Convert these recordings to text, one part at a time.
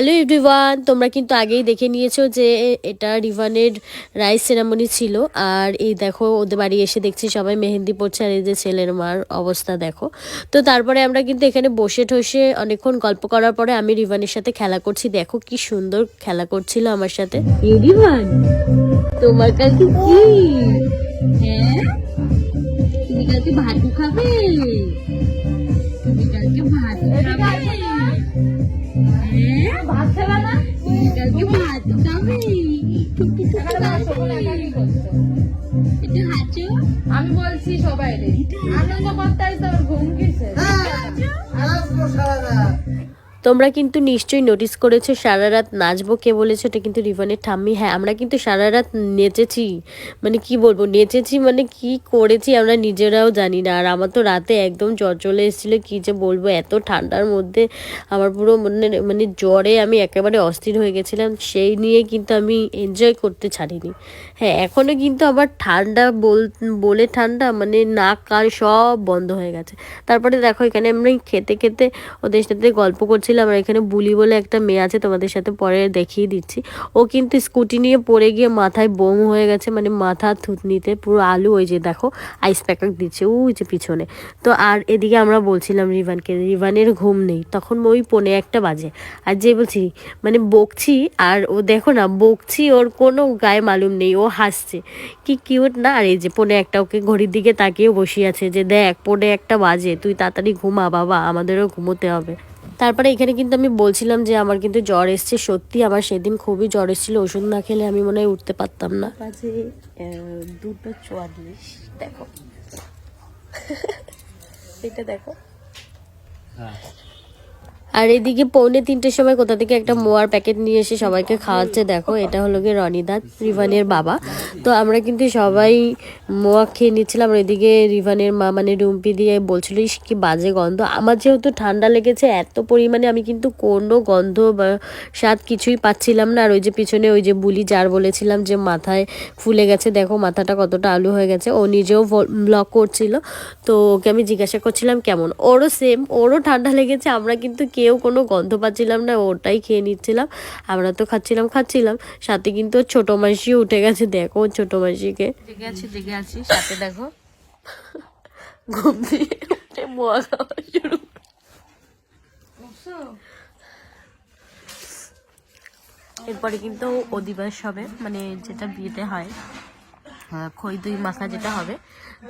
Hello everyone, তোমরা কিন্তু আগেই দেখে নিয়েছো যে এটা রিভানের রাইস সেরামনি ছিল। আর এই দেখো, ওদের বাড়ি এসে দেখছি সবাই মেহেন্দি পড়ছে আর এই যে ছেলের মার অবস্থা দেখো। তো তারপরে আমরা কিন্তু এখানে বসে ঠসে অনেকক্ষণ গল্প করার পরে আমি রিভানের সাথে খেলা করছি। দেখো কি সুন্দর খেলা করছিল আমার সাথে। রিভান, তোমার কাছে কি? হ্যাঁ? তুমি কালকে ভাত খাবে? তুমি কালকে ভাত খাবে? কালকে ভাত খাবে একটু হাঁচো আমি বলছি সবাই রে আনন্দ করতে তোমরা কিন্তু নিশ্চয়ই নোটিস করেছ, সারা রাত নাচবো কে বলেছ এটা কিন্তু রিভানের ঠাম্মি। হ্যাঁ আমরা কিন্তু সারা রাত নেচেছি। মানে কি বলব, নেচেছি মানে কি করেছি আমরা নিজেরাও জানি না। আর আমার তো রাতে একদম জ্বর চলে এসেছিল, কি যে বলব, এত ঠান্ডার মধ্যে আমার পুরো মানে মানে জ্বরে আমি একেবারে অস্থির হয়ে গেছিলাম। সেই নিয়ে কিন্তু আমি এনজয় করতে ছাড়িনি। হ্যাঁ এখনও কিন্তু আবার ঠান্ডা বল, বলে ঠান্ডা মানে নাক, কান সব বন্ধ হয়ে গেছে। তারপরে দেখো এখানে আমরা খেতে খেতে ওদের সাথে গল্প করছিলাম। আর এখানে বুলি বলে একটা মেয়ে আছে তোমাদের সাথে পরে দেখিয়ে দিচ্ছি। ও কিন্তু স্কুটি নিয়ে পড়ে গিয়ে মাথায় বোম হয়ে গেছে মানে মাথা থুতনিতে পুরো আলু, ওই যে দেখো আইস প্যাকেট দিচ্ছে ওই যে পিছনে। তো আর এদিকে আমরা বলছিলাম রিভানকে, রিভানের ঘুম নেই, তখন ওই পনে একটা বাজে। আর যে বলছি মানে বকছি, আর ও দেখো না, বকছি, ওর কোনো গায়ে মালুম নেই, ও হাসছে। কি কিউট না? আর এই যে পনে একটা, ওকে ঘড়ির দিকে তাকিয়ে বসিয়ে আছে যে, দেখ, পনে একটা বাজে, তুই তাড়াতাড়ি ঘুমা বাবা, আমাদেরও ঘুমোতে হবে। তারপরে এখানে কিন্তু আমি বলছিলাম যে আমার কিন্তু জ্বর এসছে সত্যি আমার সেদিন খুবই জ্বর এসেছিল ওষুধ না খেলে আমি মনে হয় উঠতে পারতাম না। বাজে দুটো চুয়াল্লিশ দেখো। এটা দেখো। আর এদিকে পৌনে তিনটের সময় কোথা থেকে একটা মোয়ার প্যাকেট নিয়ে এসে সবাইকে খাওয়াচ্ছে দেখো এটা হলো গিয়ে রনিদা রিভানের বাবা। তো আমরা কিন্তু সবাই মোয়া খেয়ে নিচ্ছিলাম এদিকে রিভানের মা মানে রুম্পি দিয়ে বলছিল "ইস, কি বাজে গন্ধ। আমার যেহেতু ঠান্ডা লেগেছে এত পরিমাণে আমি কিন্তু কোনো গন্ধ বা স্বাদ কিছুই পাচ্ছিলাম না। আর ওই যে পিছনে ওই যে বুলি যার বলেছিলাম যে মাথায় ফুলে গেছে দেখো মাথাটা কতটা আলু হয়ে গেছে ও নিজেও ব্লগ করছিল। তো ওকে আমি জিজ্ঞাসা করছিলাম কেমন? ওরও সেম ওরও ঠান্ডা লেগেছে আমরা কিন্তু কেউ কোনো গন্ধ পাচ্ছিলাম না ওটাই খেয়ে নিচ্ছিলাম। আমরা তো খাচ্ছিলাম খাচ্ছিলাম। সাথে কিন্তু ছোটো মাসিও উঠে গেছে দেখো ছোটো মাসিকে। জেগে আছি জেগে আছি সাথে দেখো। ঘুম দিয়ে উঠে মোয়া খাওয়া শুরু। এরপরে কিন্তু অধিবাস হবে মানে যেটা বিয়েতে হয়। খই দই মাখা যেটা হবে,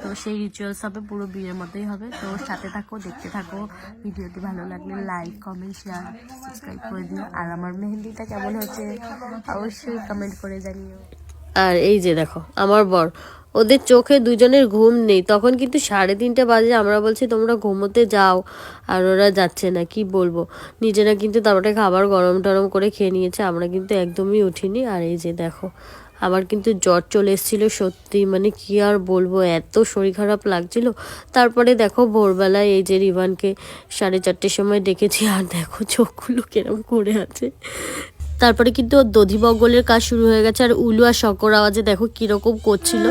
তো সেই রিচুয়ালস হবে, পুরো বিয়ের মতোই হবে। তো সাথে থাকো, দেখতে থাকো, ভিডিওটি ভালো লাগলে লাইক কমেন্ট শেয়ার সাবস্ক্রাইব করে দিও। আর আমার মেহেন্দিটা কেমন হচ্ছে অবশ্যই কমেন্ট করে জানিও। আর এই যে দেখো, আমার বর, ওদের চোখে দুজনের ঘুম নেই। তখন কিন্তু সাড়ে তিনটে বাজে, আমরা বলছি, তোমরা ঘুমোতে যাও। আর ওরা যাচ্ছে না, কি বলব? নিজেরা কিন্তু তারপরে খাবার গরম টরম করে খেয়ে নিয়েছে, আমরা কিন্তু একদমই উঠিনি। আর এই যে দেখো আমার কিন্তু জ্বর চলে এসেছিল, সত্যি মানে কি আর বলব, এত শরীর খারাপ লাগছিল। তারপরে দেখো ভোরবেলায় এই যে রিভানকে সাড়ে চারটের সময় ডেকেছি, আর দেখো চোখগুলো কেরম করে আছে। তারপরে কিন্তু ওর দধি বগলের কাজ শুরু হয়ে গেছে, আর উলু আর শকর আওয়াজে দেখো কীরকম করছিল।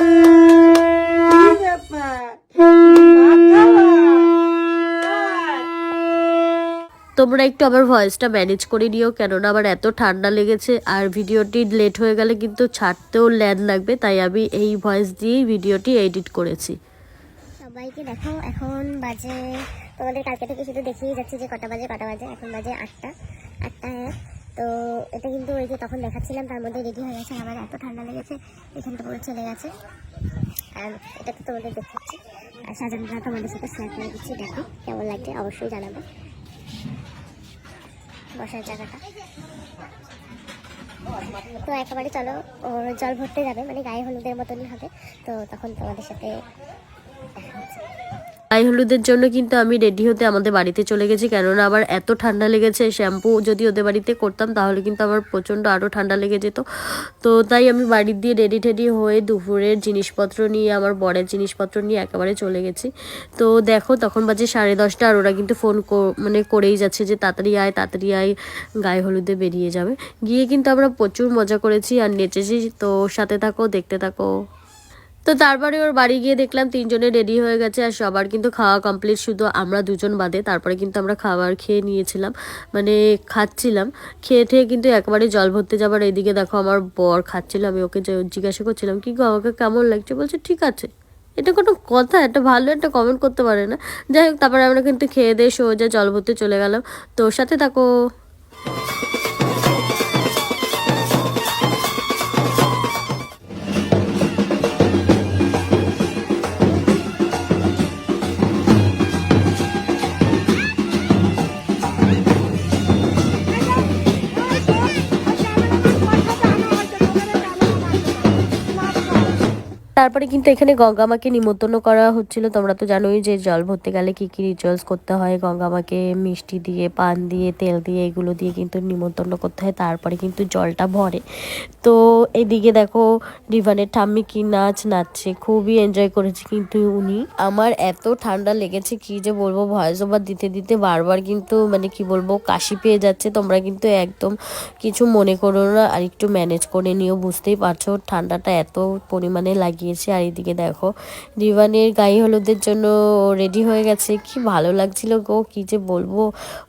তোমরা একটু আমার ভয়েসটা ম্যানেজ করে নিও, কেননা আমার এত ঠান্ডা লেগেছে আর ভিডিওটি লেট হয়ে গেলে কিন্তু ছাড়তেও ল্যাদ লাগবে, তাই আমি এই ভয়েস দিয়েই ভিডিওটি এডিট করেছি। সবাইকে দেখো এখন বাজে, তোমাদের কালকে থেকে শুধু দেখিয়ে যাচ্ছে যে কটা বাজে কটা বাজে, এখন বাজে আটটা আটটা তো এটা কিন্তু ওই যে তখন দেখাচ্ছিলাম, তার মধ্যে রেডি হয়ে গেছে, আমার এত ঠান্ডা লেগেছে এখানটা পুরো চলে গেছে। আর এটা তো তোমাদের দেখাচ্ছি, আর সাজানোটা তোমাদের সাথে শেয়ার করে দিচ্ছি, দেখো কেমন লাগছে, অবশ্যই জানাবে। বসার জায়গাটা। তো একেবারে চলো, ওর জল ভরতে যাবে মানে গায়ে হলুদের মতনই হবে। তো তখন তোমাদের সাথে গায়ে হলুদের জন্য কিন্তু আমি রেডি হতে আমাদের বাড়িতে চলে গেছি। কেননা আবার এত ঠান্ডা লেগেছে শ্যাম্পু যদি ওদের বাড়িতে করতাম তাহলে কিন্তু আমার প্রচণ্ড আরও ঠান্ডা লেগে যেত। তো তাই আমি বাড়ির দিয়ে রেডি টেডি হয়ে দুপুরের জিনিসপত্র নিয়ে, আমার বরের জিনিসপত্র নিয়ে একেবারে চলে গেছি। তো দেখো, তখন বাজে সাড়ে দশটা আর ওরা কিন্তু ফোন মানে করেই যাচ্ছে যে তাড়াতাড়ি আয় তাড়াতাড়ি আয়, গায়ে হলুদে বেরিয়ে যাবে। গিয়ে কিন্তু আমরা প্রচুর মজা করেছি আর নেচেছি। তো সাথে থাকো, দেখতে থাকো। তো তারপরে ওর বাড়ি গিয়ে দেখলাম তিনজনে রেডি হয়ে গেছে আর সবার কিন্তু খাওয়া কমপ্লিট শুধু আমরা দুজন বাদে। তারপরে কিন্তু আমরা খাবার খেয়ে নিয়েছিলাম মানে খাচ্ছিলাম। খেয়ে ঠেয়ে কিন্তু একবারে জল ভরতে যাবার এইদিকে দেখো আমার বর খাচ্ছিল, আমি ওকে জিজ্ঞাসা করছিলাম, কি গো, আমাকে কেমন লাগছে? বলছে, ঠিক আছে। এটা কোনো কথা একটা ভালো একটা কমেন্ট করতে পারে না। যাই হোক, তারপরে আমরা কিন্তু খেয়ে দিয়ে সোজা জল ভরতে চলে গেলাম। তো সাথে থাকো। তারপরে কিন্তু এখানে গঙ্গা মাকে নিমন্ত্রণ করা হচ্ছিল। তোমরা তো জানোই যে জল ভরতে গেলে কি কি রিচুয়ালস করতে হয়। গঙ্গা মাকে মিষ্টি দিয়ে, পান দিয়ে, তেল দিয়ে এগুলো দিয়ে কিন্তু নিমন্ত্রণ করতে হয়। তারপরে কিন্তু জলটা ভরে। তো এদিকে দেখো রিভানের ঠাম্মি কি নাচ নাচছে, খুবই এনজয় করেছে কিন্তু উনি। আমার এত ঠান্ডা লেগেছে কি যে বলব ভয়েস ওভার দিতে দিতে বারবার কিন্তু মানে কি বলব, কাশি পেয়ে যাচ্ছে। তোমরা কিন্তু একদম কিছু মনে করো না আর একটু ম্যানেজ করে নিও। বুঝতেই পারছ ঠান্ডাটা এত পরিমাণে লাগিয়েছে আর এদিকে দেখো রিভানের গায়ে হলুদের জন্য রেডি হয়ে গেছে। কি ভালো লাগছিল গো, কি যে বলব।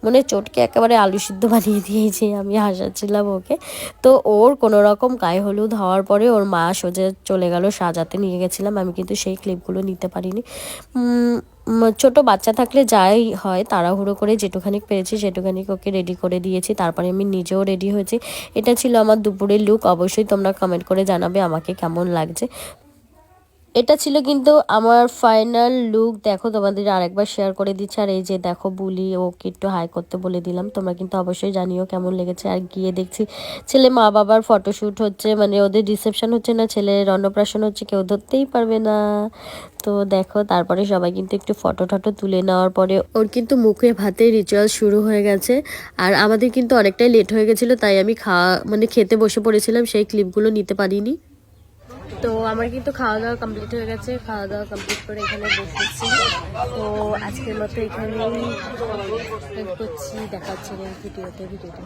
মনে চটকে একেবারে আলু সিদ্ধ বানিয়ে দিয়েছে। আমি হাসাচ্ছিলাম ওকে। তো ওর কোনো রকম গায়ে হলুদ হওয়ার পরে ওর মা সোজা চলে গেল, সাজাতে নিয়ে গেছিলাম। আমি কিন্তু সেই ক্লিপগুলো নিতে পারিনি। ছোট বাচ্চা থাকলে যাই হয়, তাড়াহুড়ো করে যেটুখানি পেরেছি সেটুখানি ওকে রেডি করে দিয়েছি। তারপরে আমি নিজেও রেডি হয়েছি। এটা ছিল আমার দুপুরের লুক অবশ্যই তোমরা কমেন্ট করে জানাবে আমাকে কেমন লাগছে। এটা ছিল কিন্তু আমার ফাইনাল লুক দেখো, তোমাদের আরেকবার শেয়ার করে দিচ্ছি। আর এই যে দেখো, বুলি ওকে একটু হাই করতে বলে দিলাম। তোমরা কিন্তু অবশ্যই জানিও কেমন লেগেছে। আর গিয়ে দেখছি, ছেলে মা বাবার ফটোশ্যুট হচ্ছে। মানে ওদের রিসেপশন হচ্ছে না ছেলের অন্নপ্রাশন হচ্ছে, কেউ ধরতেই পারবে না। তো দেখো, তারপরে সবাই কিন্তু একটু ফটো টটো তুলে নেওয়ার পরে ওর কিন্তু মুখে ভাতে রিচুয়াল শুরু হয়ে গেছে। আর আমাদের কিন্তু অনেকটাই লেট হয়ে গেছিল, তাই আমি খাওয়া মানে খেতে বসে পড়েছিলাম, সেই ক্লিপগুলো নিতে পারিনি। তো আমার কিন্তু খাওয়া দাওয়া কমপ্লিট হয়ে গেছে। খাওয়া দাওয়া কমপ্লিট করে এখানে বসেছি। তো আজকের মতো এখানেই করছি। দেখাচ্ছি হচ্ছে ভিডিওতে। ভিডিওটা